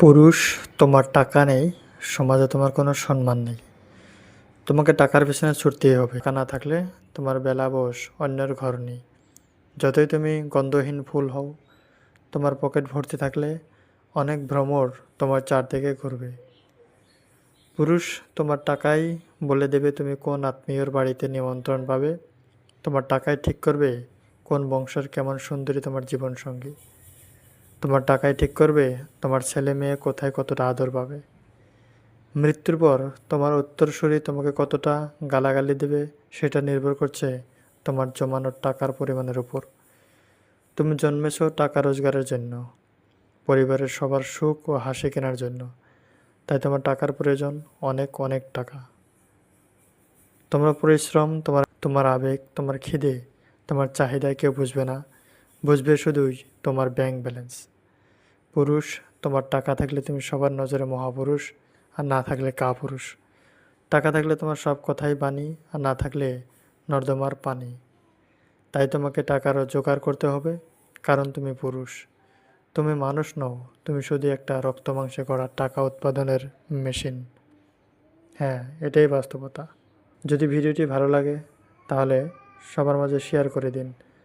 পুরুষ, তোমার টাকা নেই, সমাজে তোমার কোনো সম্মান নেই। তোমাকে টাকার পেছনে ছুটতেই হবে, টাকা না থাকলে তোমার বেলা বস, অন্যের ঘর নেই। যতই তুমি গন্ধহীন ফুল হও, তোমার পকেট ভর্তি থাকলে অনেক ভ্রমর তোমার চারদিকে ঘুরবে। পুরুষ, তোমার টাকাই বলে দেবে তুমি কোন আত্মীয়র বাড়িতে নিমন্ত্রণ পাবে, তোমার টাকাই ঠিক করবে কোন বংশের কেমন সুন্দরী তোমার জীবনসঙ্গী। তোমার টাকাই ঠিক করবে? তোমার ছেলে মেয়ে কোথায় কতটা আদর পাবে? মৃত্যুর পর তোমার উত্তরসূরি তোমাকে কতটা গালাগালি দেবে সেটা নির্ভর করছে তোমার জমানোর টাকার পরিমাণের উপর। তুমি জন্মেছ টাকা রোজগারের জন্য, পরিবারের সবার সুখ ও হাসি কেনার জন্য। তাই তোমার টাকার প্রয়োজন অনেক অনেক টাকা। তোমার পরিশ্রম, তোমার তোমার আবেগ, তোমার খিদে, তোমার চাহিদা কেউ বুঝবে না। বুঝবে শুধুই তোমার ব্যাংক ব্যালেন্স পুরুষ তোমার টাকা থাকলে তুমি সবার নজরে মহাপুরুষ, আর না থাকলে কাপুরুষ। টাকা থাকলে তোমার সব কথাই বাণী, আর না থাকলে নর্দমার পানি। তাই তোমাকে টাকারও জোগাড় করতে হবে, কারণ তুমি পুরুষ। তুমি মানুষ নও, তুমি শুধু একটা রক্ত মাংসে করা টাকা উৎপাদনের মেশিন। হ্যাঁ এটাই বাস্তবতা। যদি ভিডিওটি ভালো লাগে, তাহলে সবার মাঝে শেয়ার করে দিন।